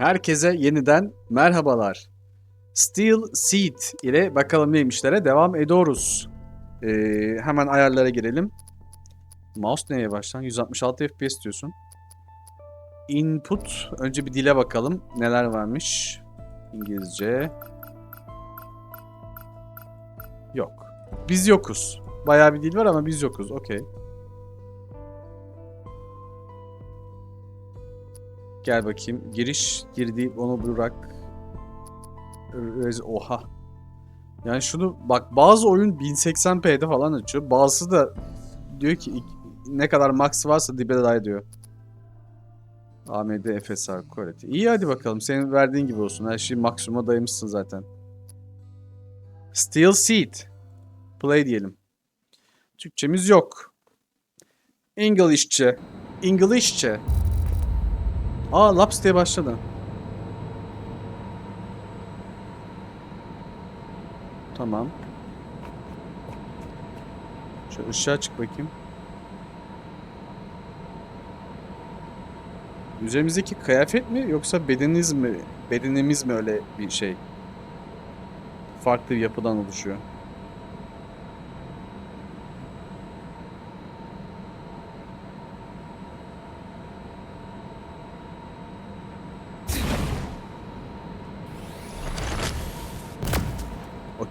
Herkese yeniden merhabalar. Steel Seed ile bakalım neymişlere devam ediyoruz. Ee, hemen ayarlara girelim. Mouse neye başlan? 166 FPS diyorsun. Input. Önce bir dile bakalım. Neler varmış? İngilizce. Yok. Biz yokuz. Bayağı bir dil var ama biz yokuz. Okey. Gel bakayım. Giriş girdi onu bırak. Oha. Yani şunu bak bazı oyun 1080p'de falan açıyor. Bazısı da diyor ki ne kadar max varsa dibe day diyor. AMD FSR Quality. İyi hadi bakalım. Senin verdiğin gibi olsun. Her şeyi maksimuma dayamışsın zaten. Steel Seed. Play diyelim. Türkçemiz yok. Englishçe. Englishçe. Aa Laps diye başladı. Tamam. Şöyle ışığa çık bakayım. Üzerimizdeki kıyafet mi yoksa bedeniniz mi? Bedenimiz mi öyle bir şey? Farklı bir yapıdan oluşuyor.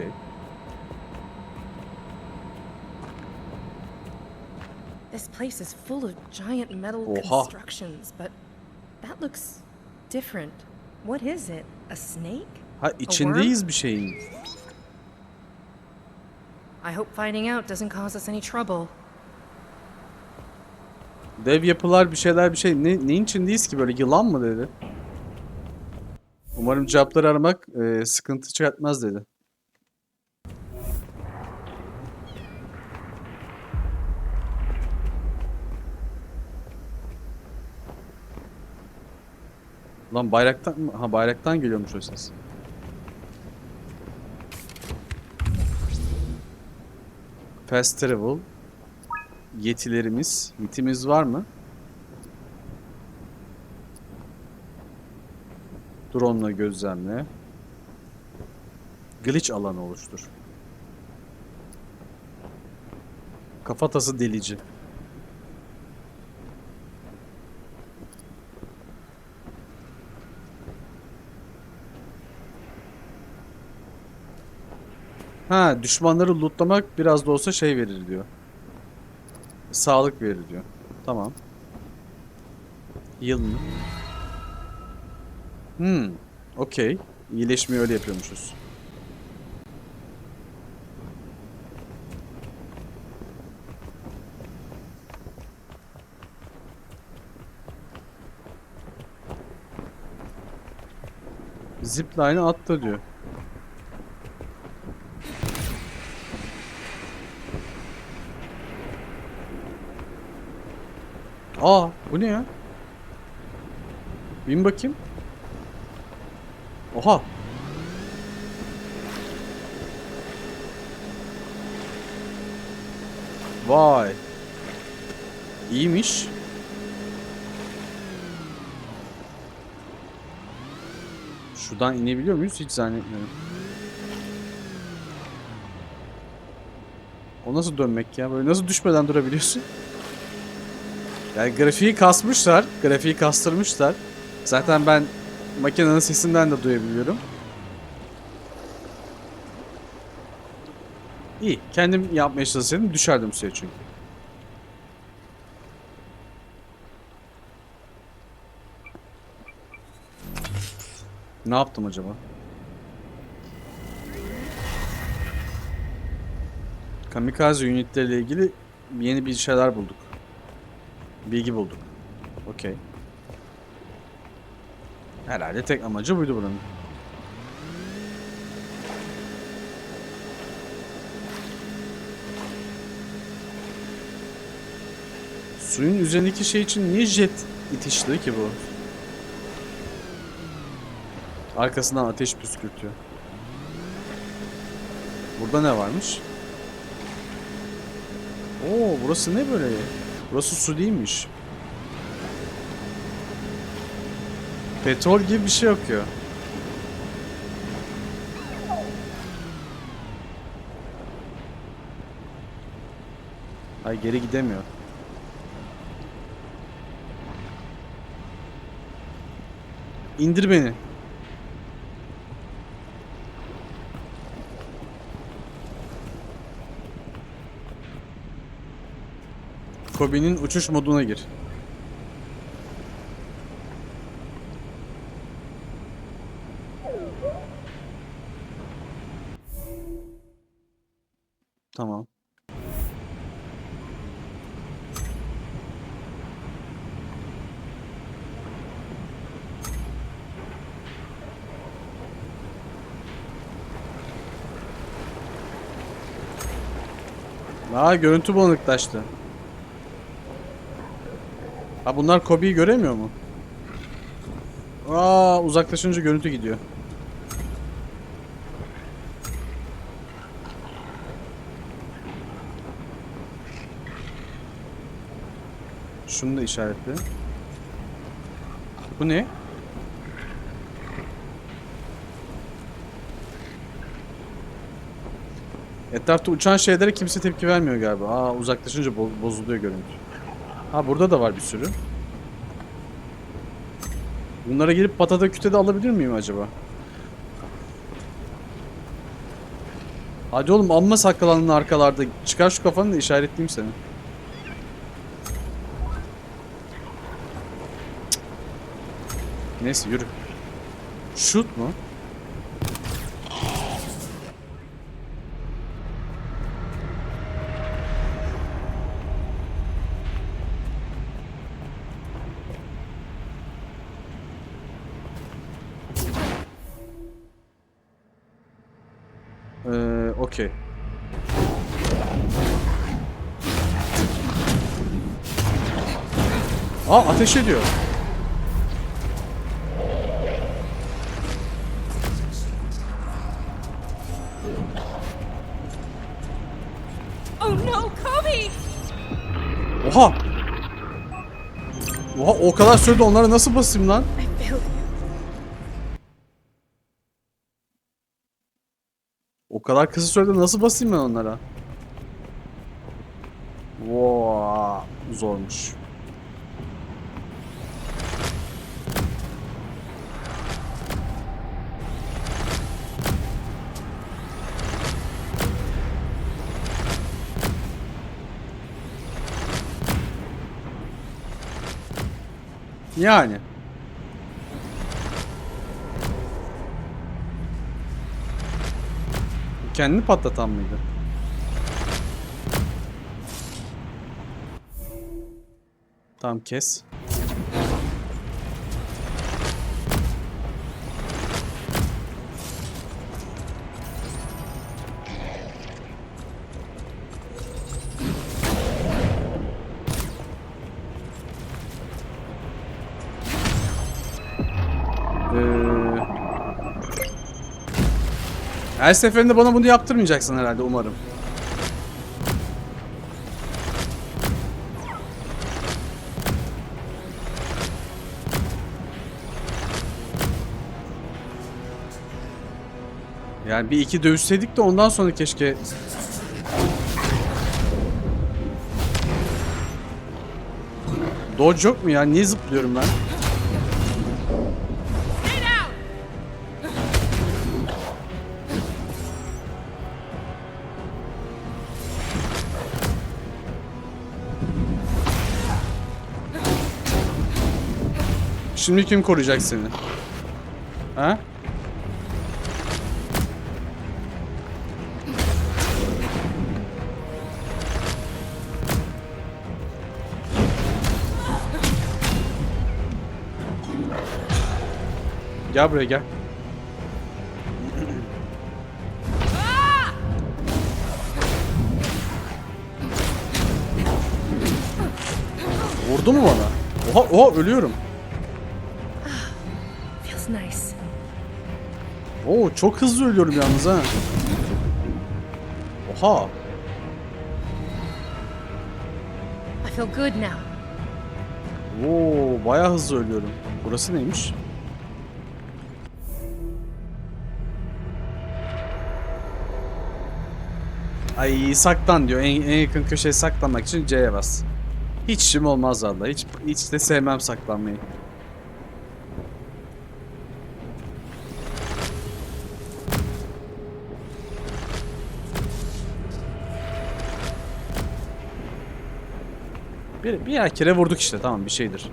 Okey. This place is full of giant metal constructions, but that looks different. What is it? A snake? Ha içindeyiz bir şeyin. I hope finding out doesn't cause us any trouble. Dev yapılar bir şeyler bir şey. Ne, neyin içindeyiz ki böyle yılan mı dedi. Umarım cevapları aramak e, sıkıntı çıkartmaz dedi. Lan bayraktan mı? Ha bayraktan geliyormuş o ses. Fast travel. Yetilerimiz. Yetimiz var mı? Drone'la gözlemle. Glitch alanı oluştur. Kafatası delici. Ha, düşmanları lootlamak biraz da olsa şey verir diyor. Sağlık verir diyor. Tamam. Heal mı? Hmm. Okey. İyileşmeyi öyle yapıyormuşuz. Zipline'ı attı diyor. Aa, bu ne ya? Bin bakayım. Oha. Vay. İyiymiş. Şuradan inebiliyor muyuz? Hiç zannetmiyorum. O nasıl dönmek ya? Böyle nasıl düşmeden durabiliyorsun? Yani grafiği kasmışlar. Grafiği kastırmışlar. Zaten ben makinenin sesinden de duyabiliyorum. İyi. Kendim yapmaya çalışsaydım düşerdim suya çünkü. Ne yaptım acaba? Kamikaze unitleriyle ilgili yeni bir şeyler bulduk. Bilgi bulduk. Okey. Herhalde tek amacı buydu buranın. Suyun üzerindeki şey için niye jet itişti ki bu? Arkasından ateş püskürtüyor. Burada ne varmış? Oo burası ne böyle? Burası su değilmiş. Petrol gibi bir şey akıyor. Ay geri gidemiyor. İndir beni. Kobe'nin uçuş moduna gir. Tamam. Aa görüntü bulanıklaştı. Ha bunlar Kobe'yi göremiyor mu? Aa uzaklaşınca görüntü gidiyor. Şunu da işaretle. Bu ne? Etrafta uçan şeylere kimse tepki vermiyor galiba. Aa uzaklaşınca bo- bozuluyor görüntü. Ha burada da var bir sürü. Bunlara girip patada kütede alabilir miyim acaba? Hadi oğlum amma saklanın arkalarda. Çıkar şu kafanı da işaretleyeyim seni. Neyse yürü. Shoot mu? Okey. Aa ateş ediyor. Oh no, Kobe! Oha! Oha o kadar sürede onlara nasıl basayım lan? Kadar kısa sürede nasıl basayım ben onlara? Wow, zormuş. Yani. Kendini patlatan mıydı? Tamam kes. Her seferinde bana bunu yaptırmayacaksın herhalde umarım. Yani bir iki dövüşseydik de ondan sonra keşke... Dodge yok mu ya? Niye zıplıyorum ben? Şimdi kim koruyacak seni? Ha? Gel buraya gel. Vurdu mu bana? Oha oha ölüyorum. Feels nice. Oo çok hızlı ölüyorum yalnız ha. Oha. I feel good now. Oo bayağı hızlı ölüyorum. Burası neymiş? Ay saklan diyor. En, en yakın köşeye saklanmak için C'ye bas. Hiç işim olmaz valla. Hiç, hiç de sevmem saklanmayı. Bir, bir kere vurduk işte tamam bir şeydir.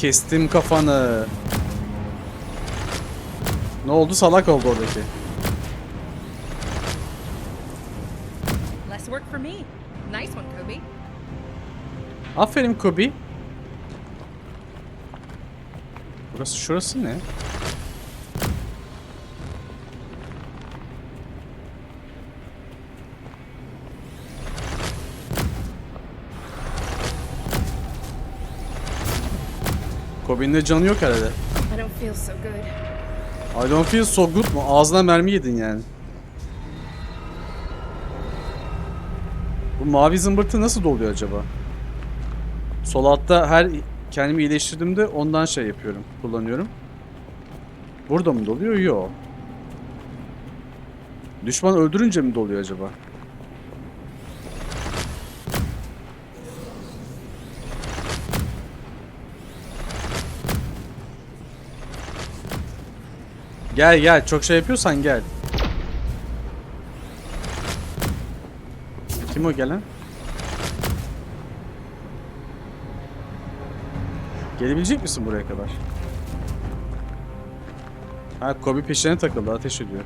Kestim kafanı. Ne oldu? Salak oldu oradaki. Less work for me. Nice one, Kobe. Aferin Kobi. Burası şurası ne? Kobi'nin de canı yok herhalde. I don't feel so good. I don't feel so good mu? Ağzına mermi yedin yani. Bu mavi zımbırtı nasıl doluyor acaba? Sol altta her kendimi iyileştirdiğimde ondan şey yapıyorum, kullanıyorum. Burada mı doluyor? Yok. Düşman öldürünce mi doluyor acaba? Gel gel çok şey yapıyorsan gel. Kim o gelen? Gelebilecek misin buraya kadar? Ha Kobe peşine takıldı ateş ediyor.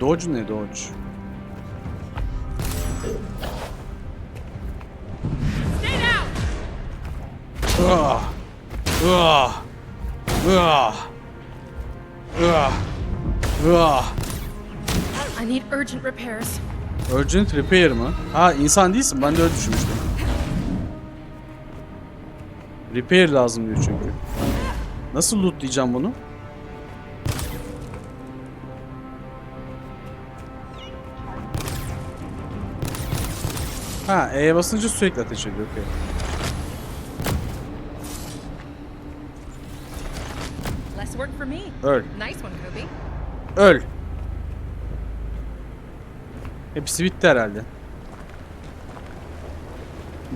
Dodge ne Dodge? Ugh. I need urgent repairs. Urgent repair mı? Ha insan değilsin ben de öyle düşünmüştüm. Repair lazım diyor çünkü. Nasıl lootlayacağım bunu? Ha E'ye basınca sürekli ateş ediyor. okey. Less work for me. Öl. Nice one, Kobe. Öl. Hepsi bitti herhalde.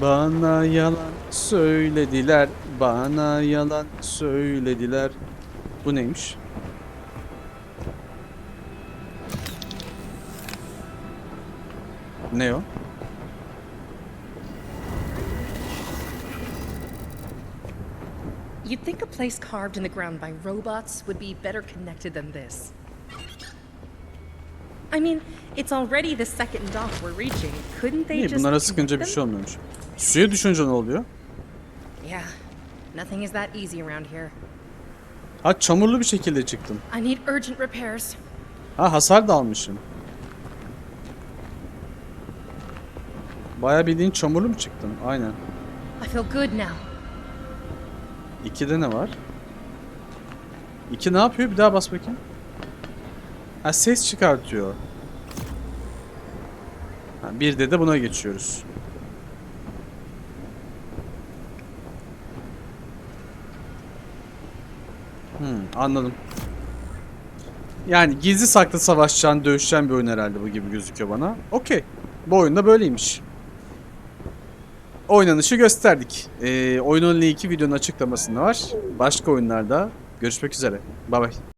Bana yalan söylediler. Bana yalan söylediler. Bu neymiş? Ne o? You'd think a place carved in the ground by robots would be better connected than this. I mean, it's already the second dock we're reaching. Couldn't they İyi just bunlara sıkınca bir şey olmuyormuş. Suya düşünce ne oluyor? Yeah, nothing is that easy around here. Ha çamurlu bir şekilde çıktım. I need urgent repairs. Ha hasar da almışım. Bayağı bildiğin çamurlu mu çıktım? Aynen. I feel good now. İkide ne var? İki ne yapıyor? Bir daha bas bakayım. Ha ses çıkartıyor. Ha, bir de de buna geçiyoruz. Hmm, anladım. Yani gizli saklı savaşacağın, dövüşeceğin bir oyun herhalde bu gibi gözüküyor bana. Okey. Bu oyunda böyleymiş. Oynanışı gösterdik. Ee, oyunun linki videonun açıklamasında var. Başka oyunlarda görüşmek üzere. Bay bay.